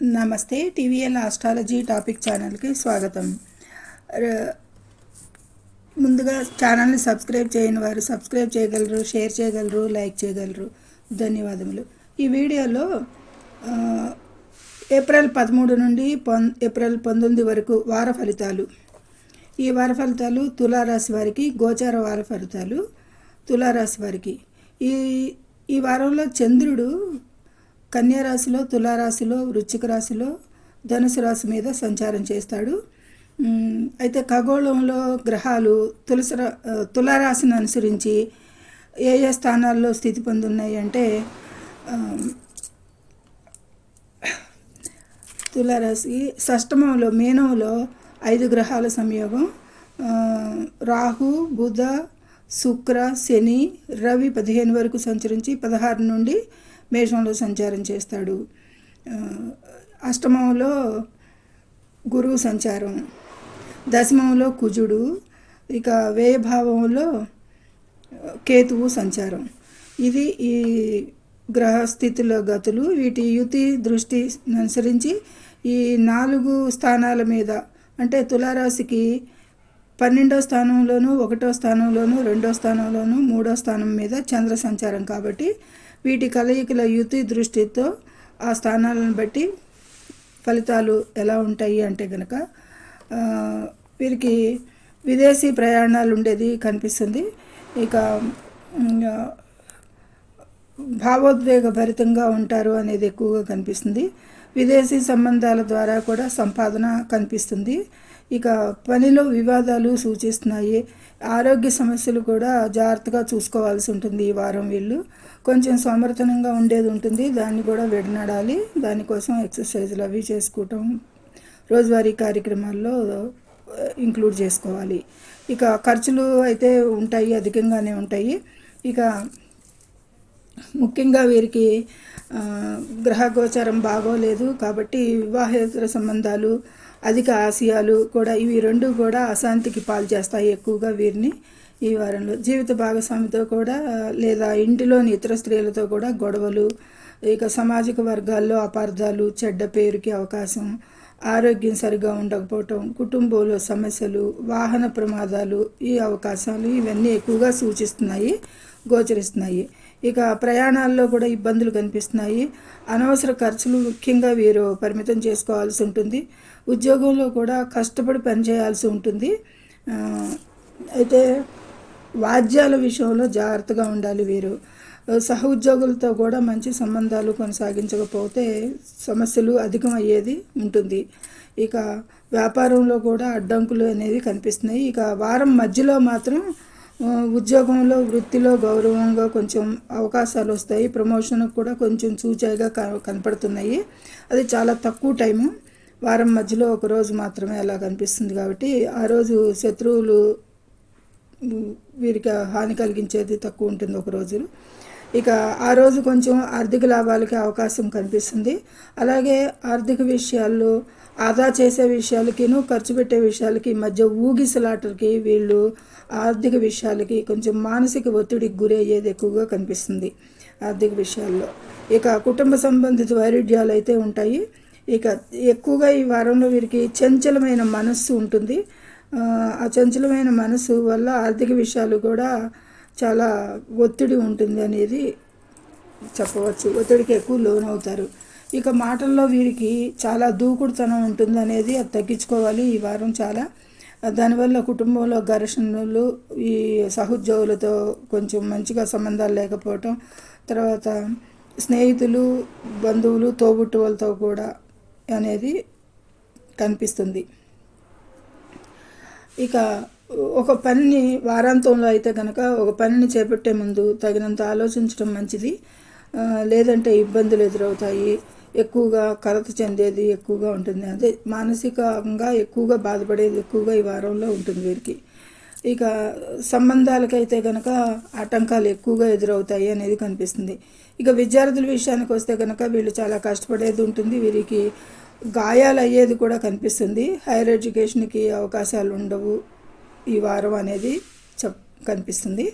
నమస్తే TVL astrology topic ఛానల్కి స్వాగతం. ముందుగా ఛానల్ని సబ్స్క్రైబ్ చేయని వారు సబ్స్క్రైబ్ చేయగలరు షేర్ చేయగలరు లైక్ చేయగలరు. ధన్యవాదములు. ఈ వీడియోలో ఏప్రిల్ పదమూడు నుండి పొం ఏప్రిల్ పంతొమ్మిది వరకు వార ఫలితాలు. ఈ వార ఫలితాలు తులారాశి వారికి గోచార వార ఫలితాలు తులారాశి వారికి. ఈ ఈ వారంలో చంద్రుడు కన్యారాశిలో తులారాశిలో వృశ్చిక రాశిలో ధనుసు రాశి మీద సంచారం చేస్తాడు. అయితే ఖగోళంలో గ్రహాలు తులసి తులారాశిని అనుసరించి ఏ ఏ స్థానాల్లో స్థితి పొందున్నాయి అంటే తులారాశి షష్టమంలో మీనంలో ఐదు గ్రహాల సంయోగం. రాహు బుధ శుక్ర శని రవి పదిహేను వరకు సంచరించి పదహారు నుండి మేషంలో సంచారం చేస్తాడు. అష్టమంలో గురువు సంచారం దశమంలో కుజుడు ఇక వ్యయభావంలో కేతువు సంచారం. ఇది ఈ గ్రహస్థితుల గతులు. వీటి యుతి దృష్టి అనుసరించి ఈ నాలుగు స్థానాల మీద అంటే తులారాశికి పన్నెండో స్థానంలోను ఒకటో స్థానంలోను రెండో స్థానంలోను మూడో స్థానం మీద చంద్ర సంచారం కాబట్టి వీటి కలయికల యుతి దృష్టితో ఆ స్థానాలను బట్టి ఫలితాలు ఎలా ఉంటాయి అంటే కనుక వీరికి విదేశీ ప్రయాణాలు ఉండేది కనిపిస్తుంది. ఇక భావోద్వేగ భావోద్వేగభరితంగా ఉంటారు అనేది ఎక్కువగా కనిపిస్తుంది. విదేశీ సంబంధాల ద్వారా కూడా సంపాదన కనిపిస్తుంది. ఇక పనిలో వివాదాలు సూచిస్తున్నాయి. ఆరోగ్య సమస్యలు కూడా జాగ్రత్తగా చూసుకోవాల్సి ఉంటుంది ఈ వారం వీళ్ళు. కొంచెం సమర్థనంగా ఉండేది ఉంటుంది. దాన్ని కూడా విడనాడాలి. దానికోసం ఎక్సర్సైజులు అవి చేసుకోవటం రోజువారీ కార్యక్రమాల్లో ఇంక్లూడ్ చేసుకోవాలి. ఇక ఖర్చులు అయితే ఉంటాయి అధికంగానే ఉంటాయి. ఇక ముఖ్యంగా వీరికి ఆ, గ్రహ గోచారం బాగోలేదు కాబట్టి వివాహేతర సంబంధాలు అధిక ఆశయాలు కూడా ఇవి రెండు కూడా అశాంతికి పాలు చేస్తాయి ఎక్కువగా వీరిని ఈ వారంలో. జీవిత భాగస్వామితో కూడా లేదా ఇంటిలోని ఇతర స్త్రీలతో కూడా గొడవలు ఇక సామాజిక వర్గాల్లో అపార్థాలు చెడ్డ పేరుకి అవకాశం ఆరోగ్యం సరిగా ఉండకపోవటం కుటుంబంలో సమస్యలు వాహన ప్రమాదాలు ఈ అవకాశాలు ఇవన్నీ ఎక్కువగా సూచిస్తున్నాయి గోచరిస్తున్నాయి. ఇక ప్రయాణాల్లో కూడా ఇబ్బందులు కనిపిస్తున్నాయి. అనవసర ఖర్చులు ముఖ్యంగా వీరు పరిమితం చేసుకోవాల్సి ఉంటుంది. ఉద్యోగంలో కూడా కష్టపడి పనిచేయాల్సి ఉంటుంది. అయితే వాద్యాల విషయంలో జాగ్రత్తగా ఉండాలి వీరు. సహ ఉద్యోగులతో కూడా మంచి సంబంధాలు కొనసాగించకపోతే సమస్యలు అధికమయ్యేది ఉంటుంది. ఇక వ్యాపారంలో కూడా అడ్డంకులు అనేవి కనిపిస్తున్నాయి. ఇక వారం మధ్యలో మాత్రం ఉద్యోగంలో వృత్తిలో గౌరవంగా కొంచెం అవకాశాలు వస్తాయి. ప్రమోషన్ కూడా కొంచెం చూచాయిగా కనపడుతున్నాయి. అది చాలా తక్కువ టైము. వారం మధ్యలో ఒక రోజు మాత్రమే అలా కనిపిస్తుంది కాబట్టి ఆ రోజు శత్రువులు వీరికి హాని కలిగించేది తక్కువ ఉంటుంది ఒక రోజు ఇక ఆ రోజు కొంచెం ఆర్థిక లాభాలకి అవకాశం కనిపిస్తుంది. అలాగే ఆర్థిక విషయాల్లో ఆదా చేసే విషయాలకిను ఖర్చు పెట్టే విషయాలకి మధ్య ఊగిసలాటలకి వీళ్ళు ఆర్థిక విషయాలకి కొంచెం మానసిక ఒత్తిడికి గురి అయ్యేది ఎక్కువగా కనిపిస్తుంది ఆర్థిక విషయాల్లో. ఇక కుటుంబ సంబంధిత వైరుధ్యాలు అయితే ఉంటాయి. ఇక ఎక్కువగా ఈ వారంలో వీరికి చంచలమైన మనస్సు ఉంటుంది. ఆ, చంచలమైన మనసు వల్ల ఆర్థిక విషయాలు కూడా చాలా ఒత్తిడి ఉంటుంది అనేది చెప్పవచ్చు. ఒత్తిడికి ఎక్కువ లోనవుతారు. ఇక మాటల్లో వీరికి చాలా దూకుడుతనం ఉంటుంది అనేది అది తగ్గించుకోవాలి. ఈ వారం చాలా. దానివల్ల కుటుంబంలో ఘర్షణలు ఈ సహోద్యోగులతో కొంచెం మంచిగా సంబంధాలు లేకపోవటం తర్వాత స్నేహితులు బంధువులు తోబుట్టువులతో కూడా అనేది కనిపిస్తుంది. ఇక ఒక పనిని వారాంతంలో అయితే కనుక ఒక పనిని చేపట్టే ముందు తగినంత ఆలోచించడం మంచిది. లేదంటే ఇబ్బందులు ఎదురవుతాయి. ఎక్కువగా కలత చెందేది ఎక్కువగా ఉంటుంది. అదే మానసికంగా ఎక్కువగా బాధపడేది ఎక్కువగా ఈ వారంలో ఉంటుంది వీరికి. ఇక సంబంధాలకైతే కనుక ఆటంకాలు ఎక్కువగా ఎదురవుతాయి అనేది కనిపిస్తుంది. ఇక విద్యార్థుల విషయానికి వస్తే కనుక వీళ్ళు చాలా కష్టపడేది ఉంటుంది. వీరికి గాయాలు అయ్యేది కూడా కనిపిస్తుంది. హైయర్ ఎడ్యుకేషన్కి అవకాశాలు ఉండవు. ఈ వారం అనేది చెప్ కనిపిస్తుంది.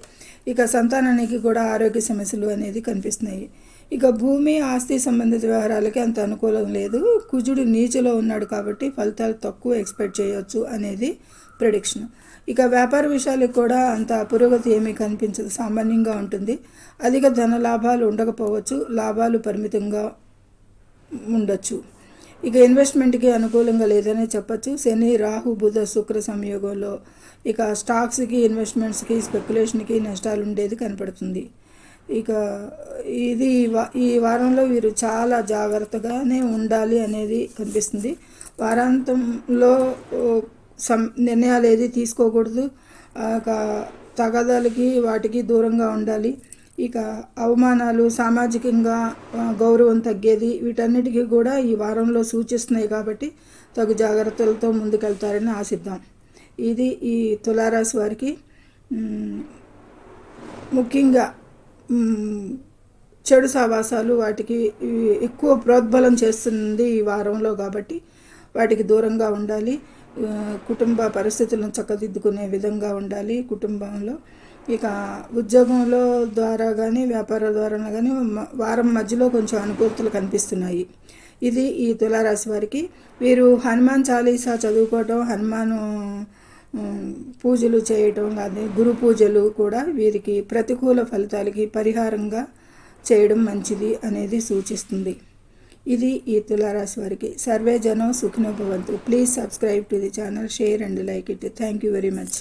ఇక సంతానానికి కూడా ఆరోగ్య సమస్యలు అనేది కనిపిస్తున్నాయి. ఇక భూమి ఆస్తి సంబంధిత వ్యవహారాలకి అంత అనుకూలం లేదు. కుజుడు నీచులో ఉన్నాడు కాబట్టి ఫలితాలు తక్కువ ఎక్స్పెక్ట్ చేయొచ్చు అనేది ప్రిడిక్షన్. ఇక వ్యాపార విషయాలకు కూడా అంత పురోగతి ఏమీ కనిపించదు. సామాన్యంగా ఉంటుంది. అధిక ధన లాభాలు ఉండకపోవచ్చు. లాభాలు పరిమితంగా ఉండొచ్చు. ఇక ఇన్వెస్ట్మెంట్కి అనుకూలంగా లేదనే చెప్పచ్చు. శని రాహు బుధ శుక్ర సంయోగంలో ఇక స్టాక్స్కి ఇన్వెస్ట్మెంట్స్కి స్పెక్యులేషన్కి నష్టాలు ఉండేది కనపడుతుంది. ఇక ఇది ఈ వారంలో వీరు చాలా జాగ్రత్తగానే ఉండాలి అనేది కనిపిస్తుంది. వారాంతంలో సం నిర్ణయాలు ఏది తీసుకోకూడదు. ఆ, తగాదాలకి వాటికి దూరంగా ఉండాలి. ఇక అవమానాలు సామాజికంగా గౌరవం తగ్గేది వీటన్నిటికీ కూడా ఈ వారంలో సూచిస్తున్నాయి కాబట్టి తగు జాగ్రత్తలతో ముందుకెళ్తారని ఆశిద్దాం. ఇది ఈ తులారాశి వారికి ముఖ్యంగా చెడు సావాసాలు వాటికి ఎక్కువ ప్రోద్బలం చేస్తుంది ఈ వారంలో కాబట్టి వాటికి దూరంగా ఉండాలి. కుటుంబ పరిస్థితులను చక్కదిద్దుకునే విధంగా ఉండాలి కుటుంబంలో. ఇక ఉద్యోగంలో ద్వారా కానీ వ్యాపార ద్వారా కానీ వారం మధ్యలో కొంచెం అనుకూలతలు కనిపిస్తున్నాయి. ఇది ఈ తులారాశి వారికి. వీరు హనుమాన్ చాలీసా చదువుకోవటం హనుమాను పూజలు చేయటం కానీ గురు పూజలు కూడా వీరికి ప్రతికూల ఫలితాలకి పరిహారంగా చేయడం మంచిది అనేది సూచిస్తుంది. ఇది ఈ తులారాశి వారికి సర్వే జనం Sukhinobhavantu. Please subscribe to the channel share and like it thank you very much